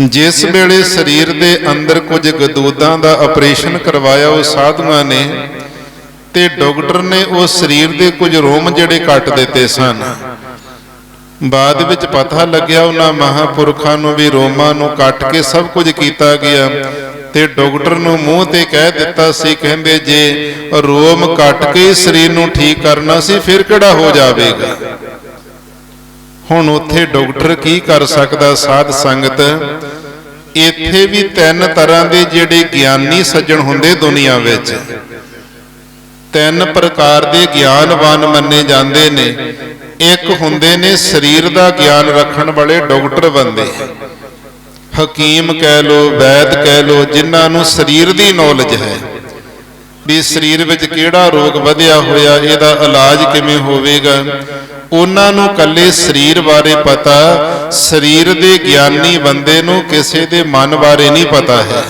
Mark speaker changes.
Speaker 1: ਜਿਸ ਵੇਲੇ ਸਰੀਰ ਦੇ ਅੰਦਰ ਕੁਝ ਗਦੂਦਾਂ ਦਾ ਆਪਰੇਸ਼ਨ ਕਰਵਾਇਆ ਉਹ ਸਾਧੂਆਂ ਨੇ ਤੇ ਡਾਕਟਰ ਨੇ ਉਹ ਸਰੀਰ ਦੇ ਕੁਝ ਰੋਮ ਜਿਹੜੇ ਕੱਟ ਦਿੱਤੇ ਸਨ। ਬਾਅਦ ਵਿੱਚ ਪਤਾ ਲੱਗਿਆ ਉਹਨਾਂ ਮਹਾਪੁਰਖਾਂ ਨੂੰ ਵੀ ਰੋਮਾਂ ਨੂੰ ਕੱਟ ਕੇ ਸਭ ਕੁਝ ਕੀਤਾ ਗਿਆ। ਤੇ ਡਾਕਟਰ ਨੂੰ ਮੂੰਹ ਤੇ ਕਹਿ ਦਿੱਤਾ ਸੀ ਕਹਿੰਦੇ ਜੇ ਰੋਮ ਕੱਟ ਕੇ ਸਰੀਰ ਨੂੰ ਠੀਕ ਕਰਨਾ ਸੀ ਫਿਰ ਕਿਹੜਾ ਹੋ ਜਾਵੇਗਾ? ਹੁਣ ਉੱਥੇ ਡਾਕਟਰ ਕੀ ਕਰ ਸਕਦਾ? ਸਾਧ ਸੰਗਤ, ਇੱਥੇ ਵੀ ਤਿੰਨ ਤਰ੍ਹਾਂ ਦੇ ਜਿਹੜੇ ਗਿਆਨੀ ਸੱਜਣ ਹੁੰਦੇ ਦੁਨੀਆ ਵਿੱਚ। ਤਿੰਨ ਪ੍ਰਕਾਰ ਦੇ ਗਿਆਨਵਾਨ ਮੰਨੇ ਜਾਂਦੇ ਨੇ। ਇੱਕ ਹੁੰਦੇ ਨੇ ਸਰੀਰ ਦਾ ਗਿਆਨ ਰੱਖਣ ਵਾਲੇ ਡਾਕਟਰ ਬੰਦੇ। ਹਕੀਮ ਕਹਿ ਲੋ, ਵੈਦ ਕਹਿ ਲੋ, ਜਿਨ੍ਹਾਂ ਨੂੰ ਸਰੀਰ ਦੀ ਨੌਲੇਜ ਹੈ। ਵੀ ਸਰੀਰ ਵਿੱਚ ਕਿਹੜਾ ਰੋਗ ਵਧਿਆ ਹੋਇਆ, ਇਹਦਾ ਇਲਾਜ ਕਿਵੇਂ ਹੋਵੇਗਾ? ਉਹਨਾਂ ਨੂੰ ਕੱਲੇ ਸਰੀਰ ਬਾਰੇ ਪਤਾ, ਸਰੀਰ ਦੇ ਗਿਆਨੀ ਬੰਦੇ ਨੂੰ ਕਿਸੇ ਦੇ ਮਨ ਬਾਰੇ ਨਹੀਂ ਪਤਾ ਹੈ।